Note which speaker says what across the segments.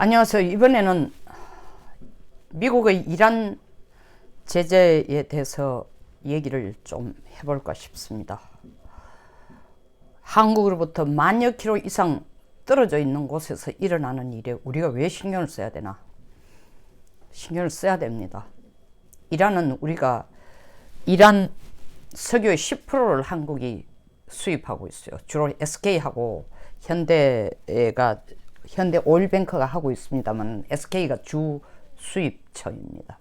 Speaker 1: 안녕하세요. 이번에는 미국의 이란 제재에 대해서 얘기를 좀 해볼까 싶습니다. 한국으로부터 만여 킬로 이상 떨어져 있는 곳에서 일어나는 일에 우리가 왜 신경을 써야 되나? 신경을 써야 됩니다. 이란은 우리가 이란 석유의 10%를 한국이 수입하고 있어요. 주로 SK하고 현대가 현대 오일뱅크가 하고 있습니다만 SK가 주 수입처입니다.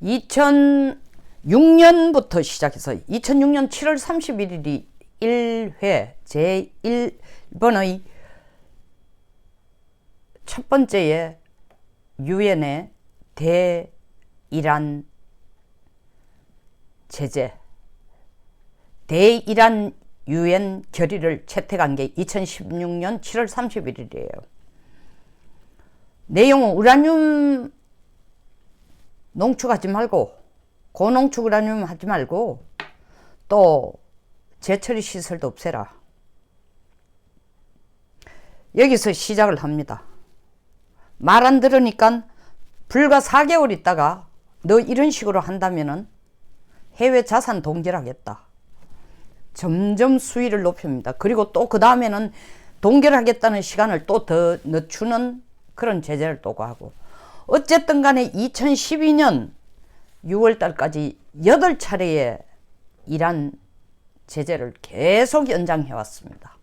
Speaker 1: 2006년부터 시작해서 2006년 7월 31일이 1회 제1번의 첫 번째의 유엔의 대이란 제재 대이란 유엔 결의를 채택한 게 2016년 7월 31일이에요. 내용은 우라늄 농축하지 말고 고농축 우라늄 하지 말고 또 재처리 시설도 없애라. 여기서 시작을 합니다. 말 안 들으니까 불과 4개월 있다가 너 이런 식으로 한다면은 해외 자산 동결하겠다. 점점 수위를 높입니다. 그리고 또 그 다음에는 동결하겠다는 시간을 또 더 늦추는 그런 제재를 또 하고 어쨌든 간에 2012년 6월 달까지 8차례의 이란 제재를 계속 연장해 왔습니다.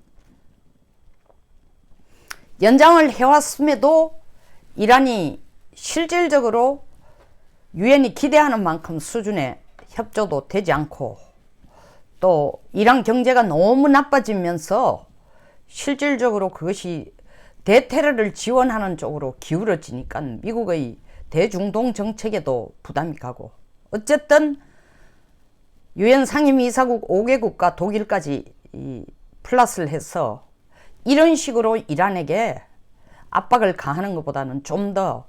Speaker 1: 연장을 해왔음에도 이란이 실질적으로 유엔이 기대하는 만큼 수준의 협조도 되지 않고 또 이란 경제가 너무 나빠지면서 실질적으로 그것이 대테러를 지원하는 쪽으로 기울어지니까 미국의 대중동 정책에도 부담이 가고. 어쨌든 유엔 상임이사국 5개국과 독일까지 플러스를 해서 이런 식으로 이란에게 압박을 가하는 것보다는 좀더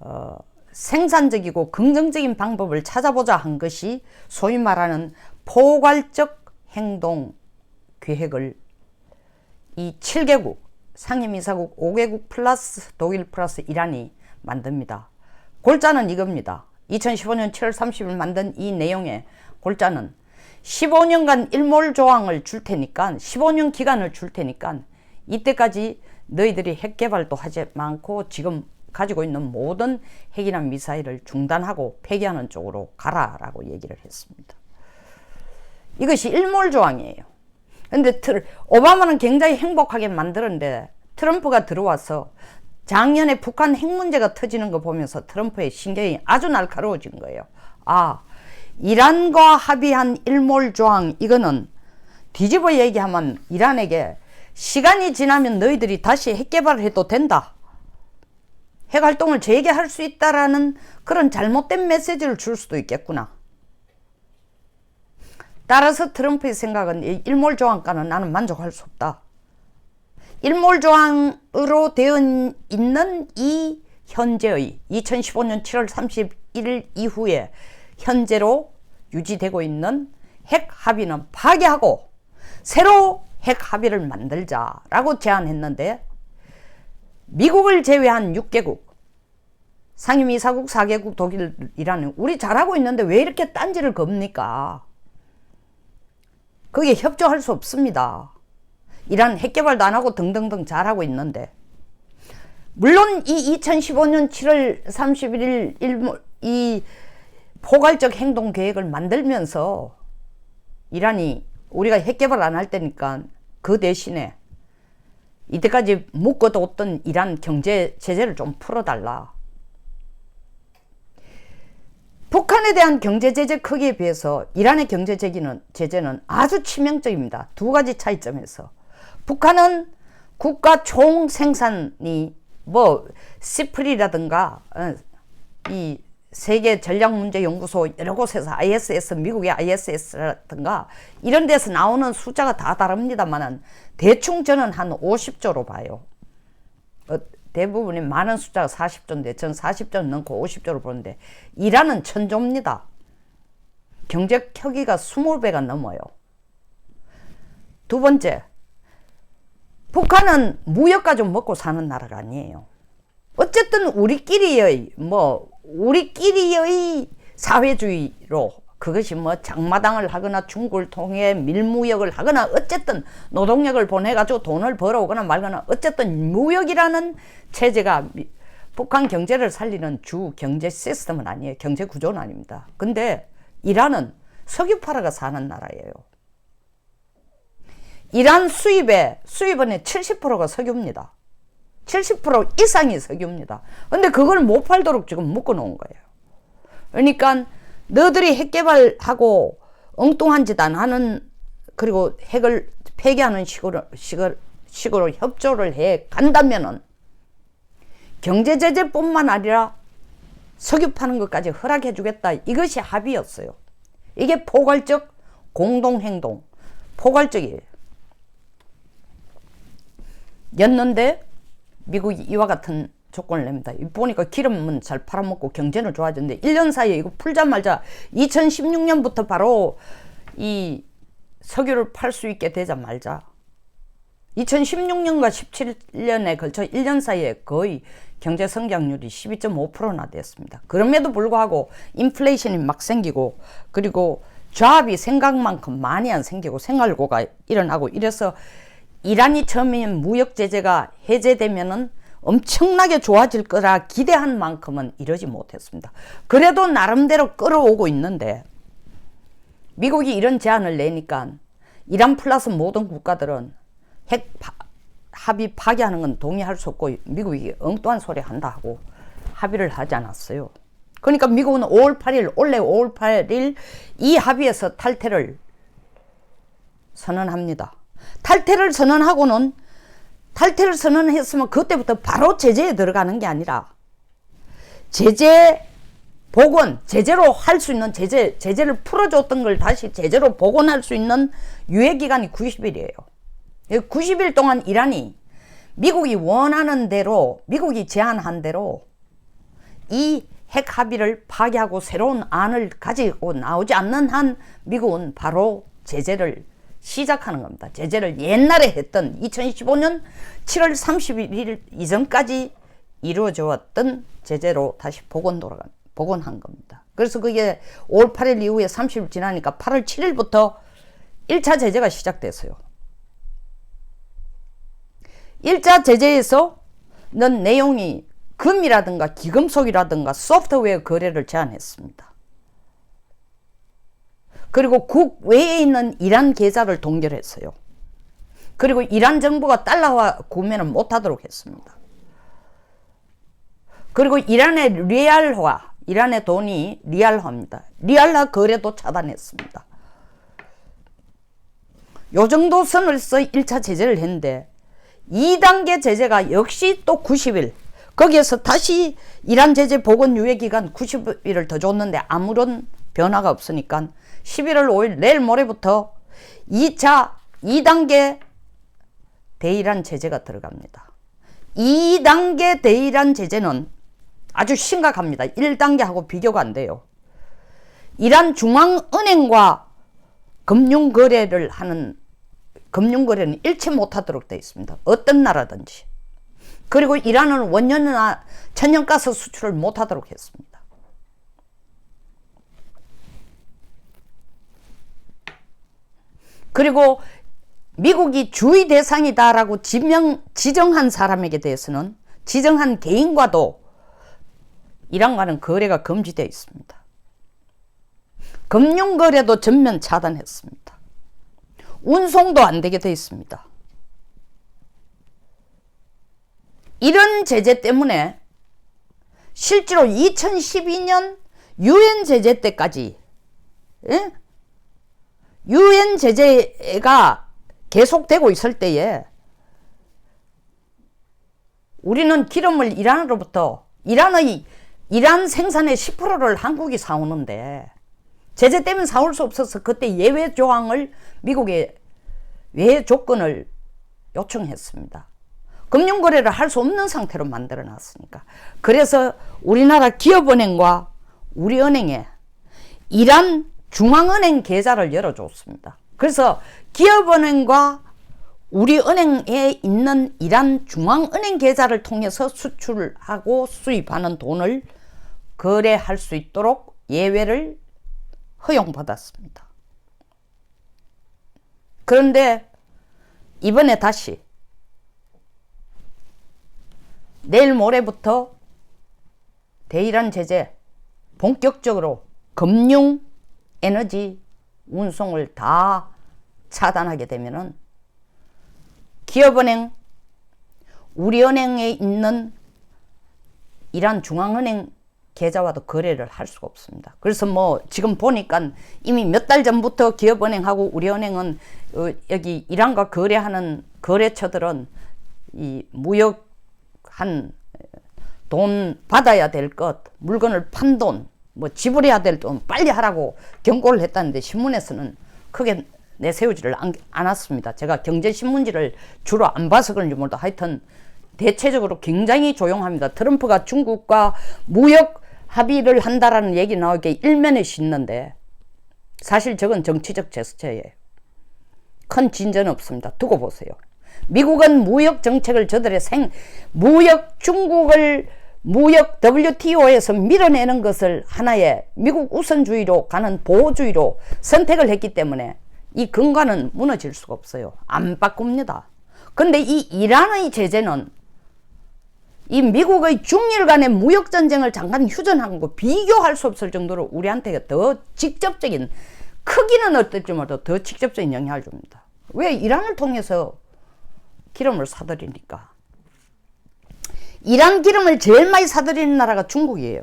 Speaker 1: 어, 생산적이고 긍정적인 방법을 찾아보자 한 것이 소위 말하는 포괄적 행동 계획을 이 7개국 상임이사국 5개국 플러스 독일 플러스 이란이 만듭니다. 골자는 이겁니다. 2015년 7월 30일 만든 이 내용의 골자는 15년간 일몰 조항을 줄 테니까 15년 기간을 줄 테니까 이때까지 너희들이 핵 개발도 하지 않고 지금 가지고 있는 모든 핵이나 미사일을 중단하고 폐기하는 쪽으로 가라라고 얘기를 했습니다. 이것이 일몰 조항이에요. 근데 트, 오바마는 굉장히 행복하게 만들었는데 트럼프가 들어와서 작년에 북한 핵 문제가 터지는 거 보면서 트럼프의 신경이 아주 날카로워진 거예요. 아, 이란과 합의한 일몰 조항 이거는 뒤집어 얘기하면 이란에게 시간이 지나면 너희들이 다시 핵 개발을 해도 된다. 핵 활동을 재개할 수 있다라는 그런 잘못된 메시지를 줄 수도 있겠구나. 따라서 트럼프의 생각은 일몰 조항과는 나는 만족할 수 없다. 일몰 조항으로 되어 있는 이 현재의 2015년 7월 31일 이후에 현재로 유지되고 있는 핵 합의는 파괴하고 새로 핵 합의를 만들자라고 제안했는데 미국을 제외한 6개국 상임 이사국 4개국 독일이라는 우리 잘하고 있는데 왜 이렇게 딴지를 겁니까? 거기에 협조할 수 없습니다. 이란 핵개발도 안 하고 등등등 잘하고 있는데. 물론 이 2015년 7월 31일 일몰, 이 포괄적 행동 계획을 만들면서 이란이 우리가 핵개발 안할 테니까 그 대신에 이때까지 묶어뒀던 이란 경제 제재를 좀 풀어달라. 북한에 대한 경제 제재 크기에 비해서 이란의 경제 제기는, 제재는 아주 치명적입니다. 두 가지 차이점에서. 북한은 국가 총 생산이 뭐 시프리라든가 어, 이 세계 전략문제연구소 여러 곳에서 ISS 미국의 ISS라든가 이런 데서 나오는 숫자가 다 다릅니다만은 대충 저는 한 50조로 봐요. 어, 대부분이 많은 숫자가 40조인데 전 40조 넘고 50조를 보는데 이란은 천조입니다. 경제 켜기가 20배가 넘어요. 두 번째, 북한은 무역 가지고 먹고 사는 나라가 아니에요. 어쨌든 우리끼리의 뭐 우리끼리의 사회주의로 그것이 뭐 장마당을 하거나 중국을 통해 밀무역을 하거나 어쨌든 노동력을 보내가지고 돈을 벌어오거나 말거나 어쨌든 무역이라는 체제가 미- 북한 경제를 살리는 주 경제 시스템은 아니에요. 경제 구조는 아닙니다. 근데 이란은 석유 팔아가 사는 나라예요. 이란 수입의 수입원의 70%가 석유입니다. 70% 이상이 석유입니다. 근데 그걸 못 팔도록 지금 묶어 놓은 거예요. 그러니까 너들이 핵 개발하고 엉뚱한 짓 안 하는 그리고 핵을 폐기하는 식으로 식으로, 식으로 협조를 해 간다면은 경제 제재뿐만 아니라 석유 파는 것까지 허락해 주겠다. 이것이 합의였어요. 이게 포괄적 공동 행동. 포괄적이에요. 였는데 미국이 이와 같은 조건을 냅니다. 보니까 기름은 잘 팔아먹고 경제는 좋아졌는데 1년 사이에 이거 풀자마자 2016년부터 바로 이 석유를 팔 수 있게 되자 말자 2016년과 17년에 걸쳐 1년 사이에 거의 경제 성장률이 12.5%나 됐습니다. 그럼에도 불구하고 인플레이션이 막 생기고 그리고 조합이 생각만큼 많이 안 생기고 생활고가 일어나고 이래서 이란이 처음엔 무역 제재가 해제되면은 엄청나게 좋아질 거라 기대한 만큼은 이러지 못했습니다. 그래도 나름대로 끌어오고 있는데 미국이 이런 제안을 내니까 이란 플러스 모든 국가들은 핵 파, 합의 파기하는 건 동의할 수 없고 미국이 엉뚱한 소리 한다 하고 합의를 하지 않았어요. 그러니까 미국은 5월 8일 원래 5월 8일 이 합의에서 탈퇴를 선언합니다. 탈퇴를 선언하고는 탈퇴를 선언했으면 그때부터 바로 제재에 들어가는 게 아니라 제재 복원, 제재로 할 수 있는 제재, 제재를 풀어줬던 걸 다시 제재로 복원할 수 있는 유예 기간이 90일이에요. 90일 동안 이란이 미국이 원하는 대로, 미국이 제안한 대로 이 핵 합의를 파기하고 새로운 안을 가지고 나오지 않는 한 미국은 바로 제재를 시작하는 겁니다. 제재를 옛날에 했던 2015년 7월 31일 이전까지 이루어져 왔던 제재로 다시 복원 돌아간 복원한 겁니다. 그래서 그게 5월 8일 이후에 30일 지나니까 8월 7일부터 1차 제재가 시작됐어요. 1차 제재에서는 내용이 금이라든가 기금속이라든가 소프트웨어 거래를 제한했습니다. 그리고 국 외에 있는 이란 계좌를 동결했어요. 그리고 이란 정부가 달러화 구매를 못하도록 했습니다. 그리고 이란의 리알화, 이란의 돈이 리알화입니다. 리알화 거래도 차단했습니다. 요 정도 선을 써 1차 제재를 했는데 2단계 제재가 역시 또 90일 거기에서 다시 이란 제재 복원 유예 기간 90일을 더 줬는데 아무런 변화가 없으니까 11월 5일 내일 모레부터 2차 2단계 대이란 제재가 들어갑니다. 2단계 대이란 제재는 아주 심각합니다. 1단계하고 비교가 안 돼요. 이란 중앙은행과 금융거래를 하는 금융거래는 일체 못하도록 되어 있습니다. 어떤 나라든지. 그리고 이란은 원년이나 천연가스 수출을 못하도록 했습니다. 그리고 미국이 주의 대상이다라고 지명, 지정한 사람에게 대해서는 지정한 개인과도 이란과는 거래가 금지되어 있습니다. 금융거래도 전면 차단했습니다. 운송도 안 되게 되어 있습니다. 이런 제재 때문에 실제로 2012년 유엔 제재 때까지 예? 유엔 제재가 계속되고 있을 때에 우리는 기름을 이란으로부터 이란의 이란 생산의 10%를 한국이 사오는데 제재 때문에 사올 수 없어서 그때 예외 조항을 미국에 외 조건을 요청했습니다. 금융거래를 할 수 없는 상태로 만들어 놨으니까. 그래서 우리나라 기업은행과 우리은행에 이란 중앙은행 계좌를 열어줬습니다. 그래서 기업은행과 우리 은행에 있는 이란 중앙은행 계좌를 통해서 수출하고 수입하는 돈을 거래할 수 있도록 예외를 허용받았습니다. 그런데 이번에 다시 내일 모레부터 대이란 제재 본격적으로 금융, 에너지, 운송을 다 차단하게 되면은 기업은행, 우리은행에 있는 이란 중앙은행 계좌와도 거래를 할 수가 없습니다. 그래서 뭐 지금 보니까 이미 몇 달 전부터 기업은행하고 우리은행은 어, 여기 이란과 거래하는 거래처들은 이 무역 한돈 받아야 될 것, 물건을 판 돈, 뭐 지불해야 될 돈 빨리 하라고 경고를 했다는데 신문에서는 크게 내세우지를 않, 않았습니다. 제가 경제신문지를 주로 안 봐서 그런지 몰라도 하여튼 대체적으로 굉장히 조용합니다. 트럼프가 중국과 무역 합의를 한다라는 얘기 나오게 일면에 싣는데 사실 저건 정치적 제스처예요. 큰 진전 없습니다. 두고 보세요. 미국은 무역 정책을 저들의 생 무역 중국을 무역 WTO에서 밀어내는 것을 하나의 미국 우선주의로 가는 보호주의로 선택을 했기 때문에 이 근간은 무너질 수가 없어요. 안 바꿉니다. 근데 이 이란의 제재는 이 미국의 중일 간의 무역 전쟁을 잠깐 휴전한 거 비교할 수 없을 정도로 우리한테 더 직접적인 크기는 어떨지 몰라도 더 직접적인 영향을 줍니다. 왜 이란을 통해서 기름을 사들이니까. 이란 기름을 제일 많이 사들이는 나라가 중국이에요.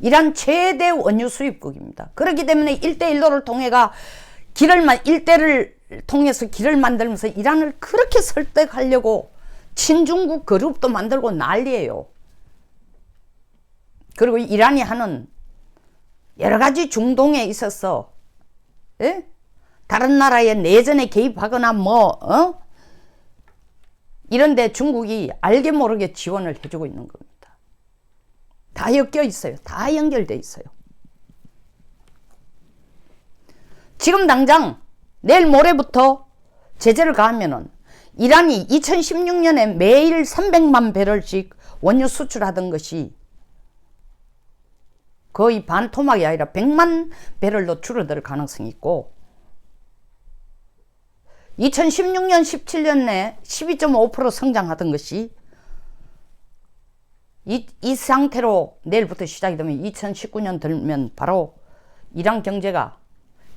Speaker 1: 이란 최대 원유 수입국입니다. 그렇기 때문에 1대1로를 통해가 길을 만 1대를 통해서 길을 만들면서 이란을 그렇게 설득하려고 친중국 그룹도 만들고 난리예요. 그리고 이란이 하는 여러 가지 중동에 있어서 예? 다른 나라의 내전에 개입하거나 뭐 어? 이런데 중국이 알게 모르게 지원을 해주고 있는 겁니다. 다 엮여 있어요. 다 연결돼 있어요. 지금 당장 내일 모레부터 제재를 가하면은 이란이 2016년에 매일 300만 배럴씩 원유 수출하던 것이 거의 반토막이 아니라 100만 배럴로 줄어들 가능성이 있고 2016년 17년에 12.5% 성장하던 것이 이, 이 상태로 내일부터 시작이 되면 2019년 들면 바로 이란 경제가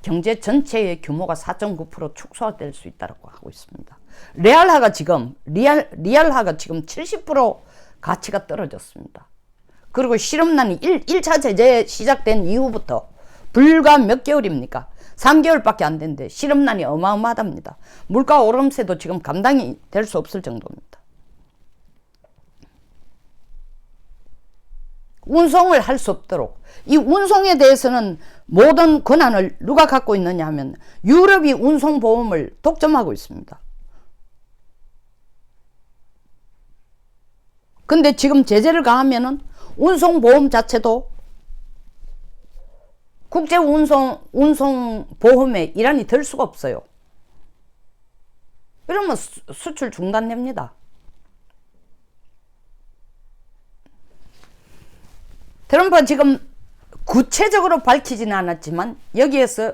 Speaker 1: 경제 전체의 규모가 4.9% 축소될 수 있다고 하고 있습니다. 레알화가 지금 리알 리알화가 지금 70% 가치가 떨어졌습니다. 그리고 실업난이 1, 1차 제재 시작된 이후부터 불과 몇 개월입니까? 3개월밖에 안 됐는데 실업난이 어마어마하답니다. 물가 오름세도 지금 감당이 될 수 없을 정도입니다. 운송을 할 수 없도록 이 운송에 대해서는 모든 권한을 누가 갖고 있느냐 하면 유럽이 운송보험을 독점하고 있습니다. 근데 지금 제재를 가하면은 운송보험 자체도 국제 운송 운송 보험에 이란이 들 수가 없어요. 이러면 수, 수출 중단됩니다. 트럼프가 지금 구체적으로 밝히지는 않았지만 여기에서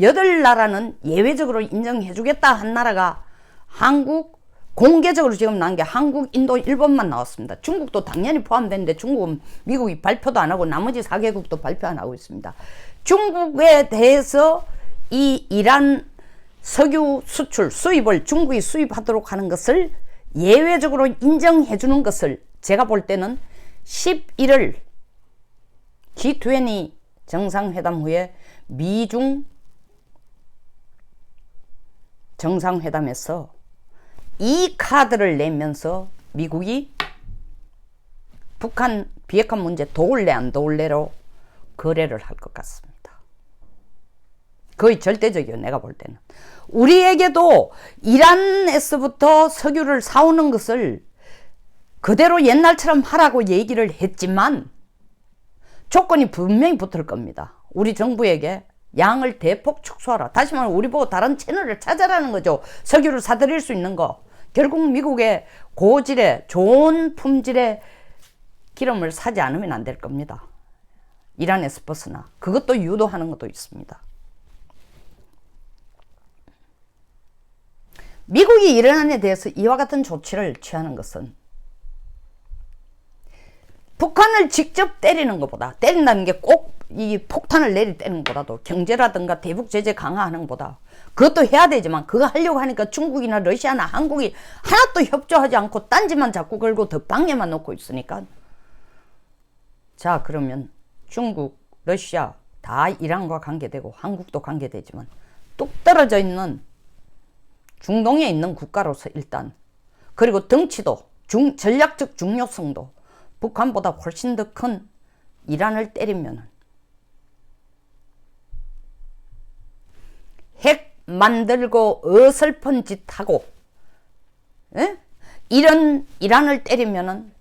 Speaker 1: 여덟 나라는 예외적으로 인정해주겠다 한 나라가 한국 공개적으로 지금 나온 게 한국, 인도, 일본만 나왔습니다. 중국도 당연히 포함되는데 중국은 미국이 발표도 안 하고 나머지 4개국도 발표 안 하고 있습니다. 중국에 대해서 이 이란 석유 수출, 수입을 중국이 수입하도록 하는 것을 예외적으로 인정해 주는 것을 제가 볼 때는 11월 G20 정상회담 후에 미중 정상회담에서 이 카드를 내면서 미국이 북한 비핵화 문제 도울래 안 도울래로 거래를 할 것 같습니다. 거의 절대적이에요. 내가 볼 때는. 우리에게도 이란에서부터 석유를 사오는 것을 그대로 옛날처럼 하라고 얘기를 했지만 조건이 분명히 붙을 겁니다. 우리 정부에게 양을 대폭 축소하라. 다시 말해 우리 보고 다른 채널을 찾아라는 거죠. 석유를 사들일 수 있는 거. 결국 미국의 고질의 좋은 품질의 기름을 사지 않으면 안 될 겁니다. 이란에서 벗어나. 그것도 유도하는 것도 있습니다. 미국이 이란에 대해서 이와 같은 조치를 취하는 것은 북한을 직접 때리는 것보다 때린다는 게 꼭 이 폭탄을 내리 때리는 것보다도 경제라든가 대북 제재 강화하는 것보다 그것도 해야 되지만 그거 하려고 하니까 중국이나 러시아나 한국이 하나도 협조하지 않고 딴지만 자꾸 걸고 더 방해만 놓고 있으니까. 자 그러면 중국, 러시아 다 이란과 관계되고 한국도 관계되지만 뚝 떨어져 있는 중동에 있는 국가로서 일단 그리고 덩치도 중, 전략적 중요성도 북한보다 훨씬 더 큰 이란을 때리면 핵 만들고 어설픈 짓 하고 에? 이런 이란을 때리면은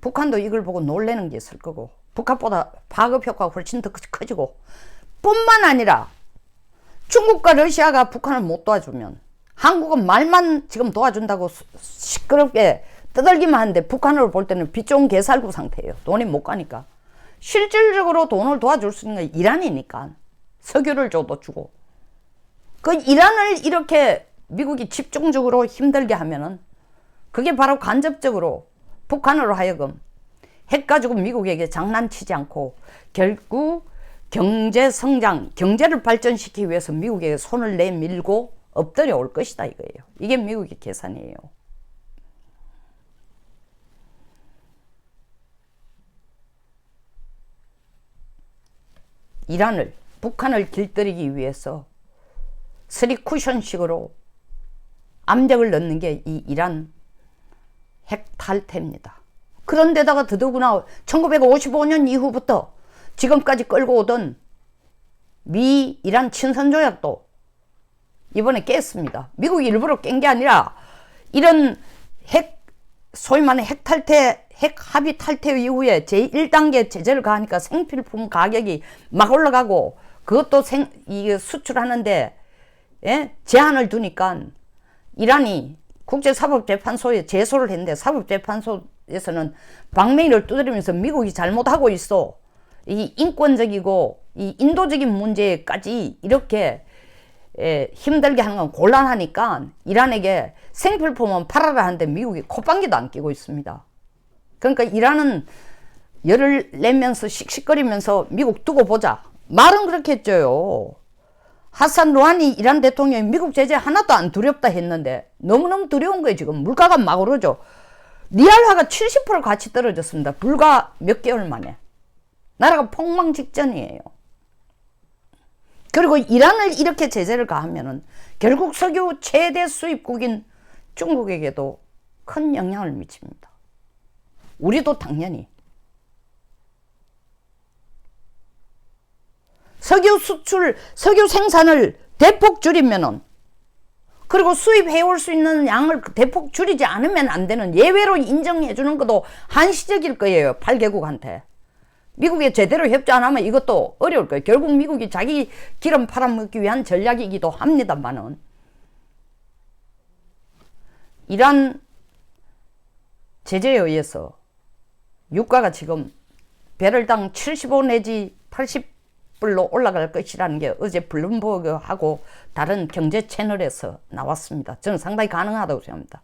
Speaker 1: 북한도 이걸 보고 놀래는 게 있을 거고 북한보다 파급 효과가 훨씬 더 커지고 뿐만 아니라 중국과 러시아가 북한을 못 도와주면 한국은 말만 지금 도와준다고 시끄럽게 떠들기만 하는데 북한으로 볼 때는 빚 좋은 개살구 상태예요. 돈이 못 가니까. 실질적으로 돈을 도와줄 수 있는 건 이란이니까. 석유를 줘도 주고. 그 이란을 이렇게 미국이 집중적으로 힘들게 하면은 그게 바로 간접적으로 북한으로 하여금 핵 가지고 미국에게 장난치지 않고 결국 경제 성장, 경제를 발전시키기 위해서 미국에게 손을 내밀고 엎드려 올 것이다 이거예요. 이게 미국의 계산이에요. 이란을 북한을 길들이기 위해서 스리 쿠션식으로 압력을 넣는 게 이 이란 핵 탈퇴입니다. 그런데다가 더더구나 1955년 이후부터 지금까지 끌고 오던 미 이란 친선 조약도 이번에 깼습니다. 미국이 일부러 깬 게 아니라 이런 핵 소위 말하는 핵 탈퇴 핵 합의 탈퇴 이후에 제1단계 제재를 가하니까 생필품 가격이 막 올라가고 그것도 생, 이게 수출하는데 예? 제한을 두니까 이란이 국제사법재판소에 제소를 했는데 사법재판소에서는 방맹이를 두드리면서 미국이 잘못하고 있어. 이 인권적이고 이 인도적인 문제까지 이렇게 에, 힘들게 하는 건 곤란하니까 이란에게 생필품은 팔아라 하는데 미국이 콧방귀도 안 끼고 있습니다. 그러니까 이란은 열을 내면서 씩씩거리면서 미국 두고 보자. 말은 그렇게 했죠요. 하산 루하니 이란 대통령이 미국 제재 하나도 안 두렵다 했는데 너무너무 두려운 거예요 지금. 물가가 막 오르죠. 리알화가 70% 가치 떨어졌습니다. 불과 몇 개월 만에. 나라가 폭망 직전이에요. 그리고 이란을 이렇게 제재를 가하면 은 결국 석유 최대 수입국인 중국에게도 큰 영향을 미칩니다. 우리도 당연히 석유 수출, 석유 생산을 대폭 줄이면은 그리고 수입해올 수 있는 양을 대폭 줄이지 않으면 안 되는 예외로 인정해 주는 것도 한시적일 거예요. 8개국한테. 미국에 제대로 협조 안 하면 이것도 어려울 거예요. 결국 미국이 자기 기름 팔아먹기 위한 전략이기도 합니다만은 이란 제재에 의해서 유가가 지금 배럴당 75 내지 80 불로 올라갈 것이라는 게 어제 블룸버그하고 다른 경제 채널에서 나왔습니다. 저는 상당히 가능하다고 생각합니다.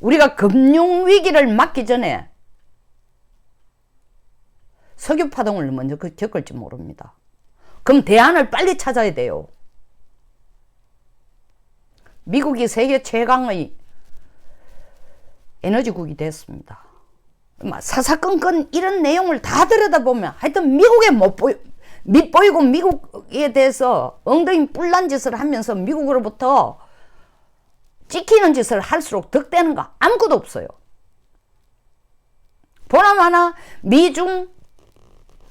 Speaker 1: 우리가 금융 위기를 막기 전에 석유 파동을 먼저 그 겪을지 모릅니다. 그럼 대안을 빨리 찾아야 돼요. 미국이 세계 최강의 에너지국이 됐습니다. 사사건건 이런 내용을 다 들여다보면 하여튼 미국에 못 보여, 밑보이고 미국에 대해서 엉덩이 뿔난 짓을 하면서 미국으로부터 찍히는 짓을 할수록 득되는 거 아무것도 없어요. 보나마나 미중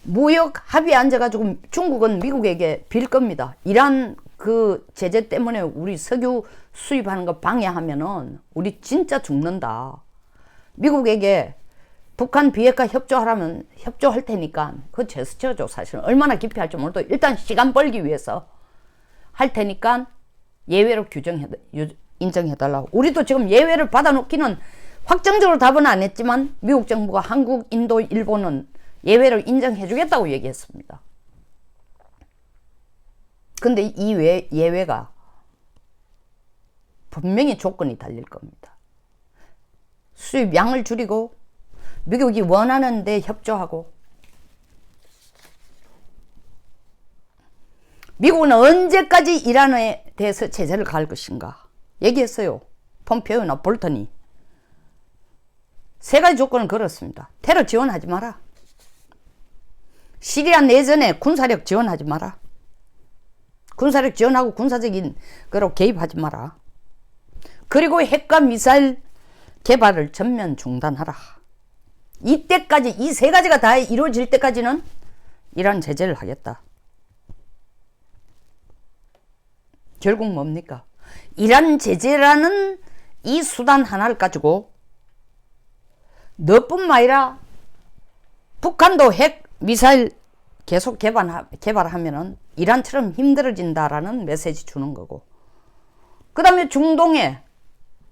Speaker 1: 무역 합의에 앉아가지고 중국은 미국에게 빌 겁니다. 이란 그 제재 때문에 우리 석유 수입하는 거 방해하면은 우리 진짜 죽는다. 미국에게 북한 비핵화 협조하라면 협조할 테니까 그 제스처죠 사실은 얼마나 깊이 할지 몰라도 일단 시간 벌기 위해서 할 테니까 예외로 규정해 인정해 달라고 우리도 지금 예외를 받아놓기는 확정적으로 답은 안 했지만 미국 정부가 한국, 인도, 일본은 예외를 인정해 주겠다고 얘기했습니다. 근데 이 외, 예외가 분명히 조건이 달릴 겁니다. 수입 양을 줄이고 미국이 원하는데 협조하고 미국은 언제까지 이란에 대해서 제재를 가할 것인가 얘기했어요. 폼페오나 볼턴이 세 가지 조건을 걸었습니다. 테러 지원하지 마라. 시리아 내전에 군사력 지원하지 마라. 군사력 지원하고 군사적인 거로 개입하지 마라. 그리고 핵과 미사일 개발을 전면 중단하라. 이때까지 이 세 가지가 다 이루어질 때까지는 이란 제재를 하겠다. 결국 뭡니까? 이란 제재라는 이 수단 하나를 가지고 너뿐만 아니라 북한도 핵 미사일 계속 개발, 개발하면은 이란처럼 힘들어진다라는 메시지 주는 거고. 그 다음에 중동에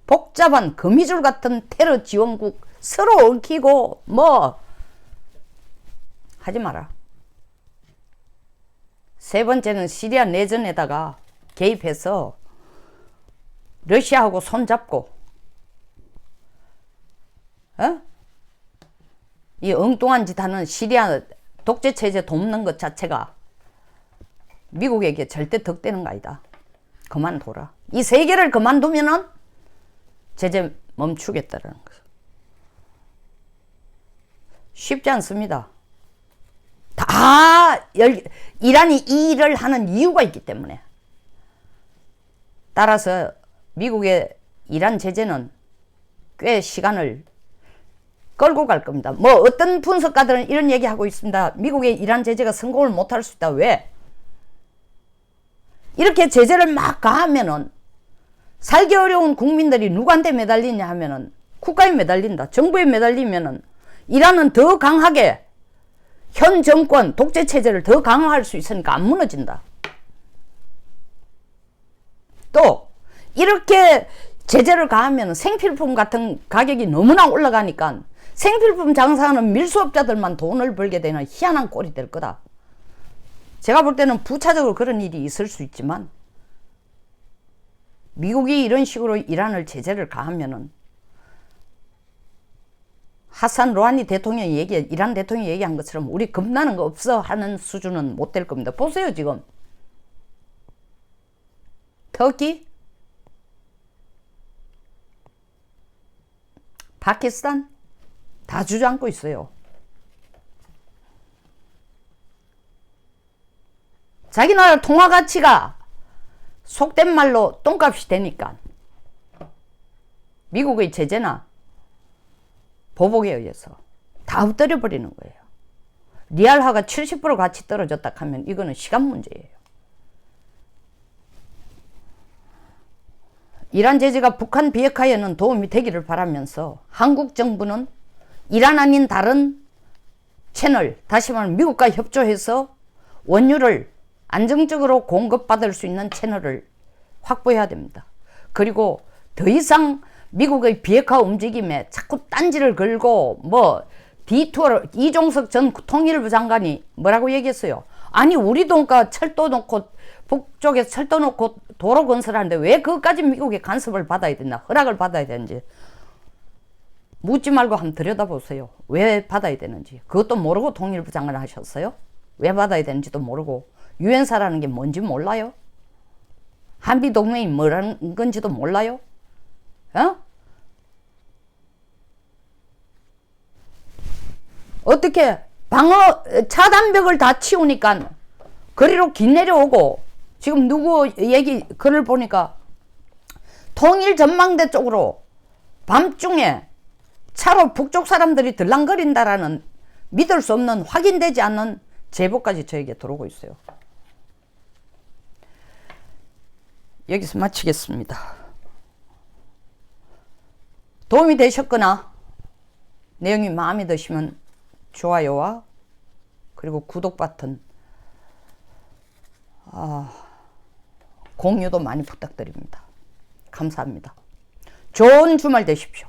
Speaker 1: 복잡한 거미줄 같은 테러 지원국 서로 얽히고 뭐 하지 마라. 세 번째는 시리아 내전에다가 개입해서 러시아하고 손잡고 어? 이 엉뚱한 짓 하는 시리아 독재 체제 돕는 것 자체가 미국에게 절대 덕되는 거 아니다. 그만둬라. 이세 개를 그만두면은 제재 멈추겠다라는 거죠. 쉽지 않습니다. 다 열, 이란이 이 일을 하는 이유가 있기 때문에. 따라서 미국의 이란 제재는 꽤 시간을 끌고 갈 겁니다. 뭐 어떤 분석가들은 이런 얘기하고 있습니다. 미국의 이란 제재가 성공을 못할 수 있다. 왜? 이렇게 제재를 막 가하면은 살기 어려운 국민들이 누구한테 매달리냐 하면은 국가에 매달린다. 정부에 매달리면은 이란은 더 강하게 현 정권 독재 체제를 더 강화할 수 있으니까 안 무너진다. 또 이렇게 제재를 가하면 생필품 같은 가격이 너무나 올라가니까 생필품 장사하는 밀수업자들만 돈을 벌게 되는 희한한 꼴이 될 거다. 제가 볼 때는 부차적으로 그런 일이 있을 수 있지만 미국이 이런 식으로 이란을 제재를 가하면은 하산 로하니 대통령이 얘기, 이란 대통령이 얘기한 것처럼 우리 겁나는 거 없어 하는 수준은 못 될 겁니다. 보세요, 지금. 터키, 파키스탄, 다 주저앉고 있어요. 자기 나라 통화 가치가 속된 말로 똥값이 되니까 미국의 제재나 보복에 의해서 다 엎드려 버리는 거예요. 리알화가 70% 가치 떨어졌다 하면 이거는 시간 문제예요. 이란 제재가 북한 비핵화에는 도움이 되기를 바라면서 한국 정부는 이란 아닌 다른 채널, 다시 말하면 미국과 협조해서 원유를 안정적으로 공급받을 수 있는 채널을 확보해야 됩니다. 그리고 더 이상 미국의 비핵화 움직임에 자꾸 딴지를 걸고 뭐 디투어 이종석 전 통일부 장관이 뭐라고 얘기했어요? 아니 우리 돈가 철도 놓고 북쪽에 철도 놓고 도로 건설하는데 왜 그것까지 미국의 간섭을 받아야 되나 허락을 받아야 되는지 묻지 말고 한번 들여다보세요. 왜 받아야 되는지 그것도 모르고 통일부 장관 하셨어요? 왜 받아야 되는지도 모르고 유엔사라는 게 뭔지 몰라요? 한미 동맹이 뭐라는 건지도 몰라요? 어? 어떻게 방어 차단벽을 다 치우니까 거리로 긴 내려오고 지금 누구 얘기 글을 보니까 통일 전망대 쪽으로 밤중에 차로 북쪽 사람들이 들랑거린다라는 믿을 수 없는 확인되지 않는 제보까지 저에게 들어오고 있어요. 여기서 마치겠습니다. 도움이 되셨거나 내용이 마음에 드시면 좋아요와 그리고 구독 버튼 아, 공유도 많이 부탁드립니다. 감사합니다. 좋은 주말 되십시오.